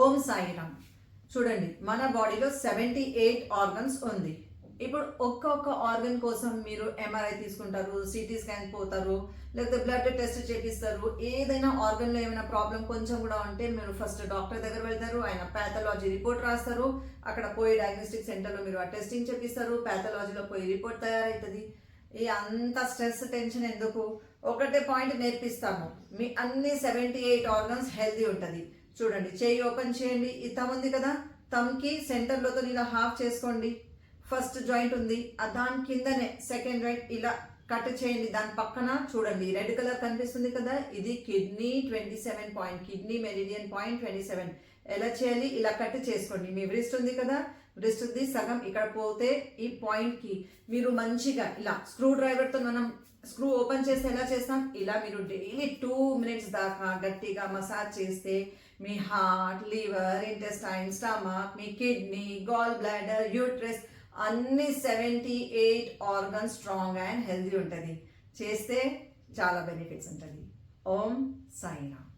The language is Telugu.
ఓం సాయిరామ్. చూడండి మన బాడీలో సెవెంటీ ఎయిట్ ఆర్గన్స్ ఉంది. ఇప్పుడు ఒక్కొక్క ఆర్గన్ కోసం మీరు ఎంఆర్ఐ తీసుకుంటారు సిటీ స్కాన్ పోతారు లేకపోతే బ్లడ్ టెస్ట్ చేపిస్తారు ఏదైనా ఆర్గన్లో ఏమైనా ప్రాబ్లం కొంచెం కూడా ఉంటే మీరు ఫస్ట్ డాక్టర్ దగ్గర వెళ్తారు ఆయన ప్యాథలాజీ రిపోర్ట్ రాస్తారు అక్కడ పోయి డయాగ్నోస్టిక్ సెంటర్లో మీరు ఆ టెస్టింగ్ చేపిస్తారు ప్యాథలాజీలో పోయి రిపోర్ట్ తయారవుతుంది ఈ అంత స్ట్రెస్ టెన్షన్ ఎందుకు? ఒకటే పాయింట్ నేర్పిస్తాము. మీ అన్ని సెవెంటీ ఎయిట్ ఆర్గన్స్ హెల్తీ ఉంటుంది. చూడండి చేయి ఓపెన్ చేయండి. ఈ తమ్ ఉంది కదా తమ్కి సెంటర్లోతో ఇలా హాఫ్ చేసుకోండి. ఫస్ట్ జాయింట్ ఉంది దాని కిందనే సెకండ్ జాయింట్ ఇలా కట్ చేయండి దాని పక్కన చూడండి. రెడ్ కలర్ కనిపిస్తుంది కదా? ఇది kidney twenty seven point kidney meridian point twenty seven. ఎలా చేయాలి? ఇలా కట్ చేసుకోండి. మీ వ్రిస్ట్ ఉంది కదా? వ్రిస్ట్ ఉంది సగం ఇక్కడ పోతే ఈ పాయింట్కి మీరు మంచిగా ఇలా స్క్రూ డ్రైవర్తో మనం స్క్రూ ఓపెన్ చేస్తే ఎలా చేస్తాం? ఇలా మీరు డైలీ టూ మినిట్స్ దాకా గట్టిగా మసాజ్ చేస్తే మీ హార్ట్ లివర్ ఇంటెస్టైన్ స్టమక్ మీ కిడ్నీ గాల్ బ్లాడర్ యూట్రస్ అన్ని seventy eight organ strong and healthy ఉంటుంది. చేస్తే చాలా బెనిఫిట్స్ ఉంటుంది. ఓం సాయినా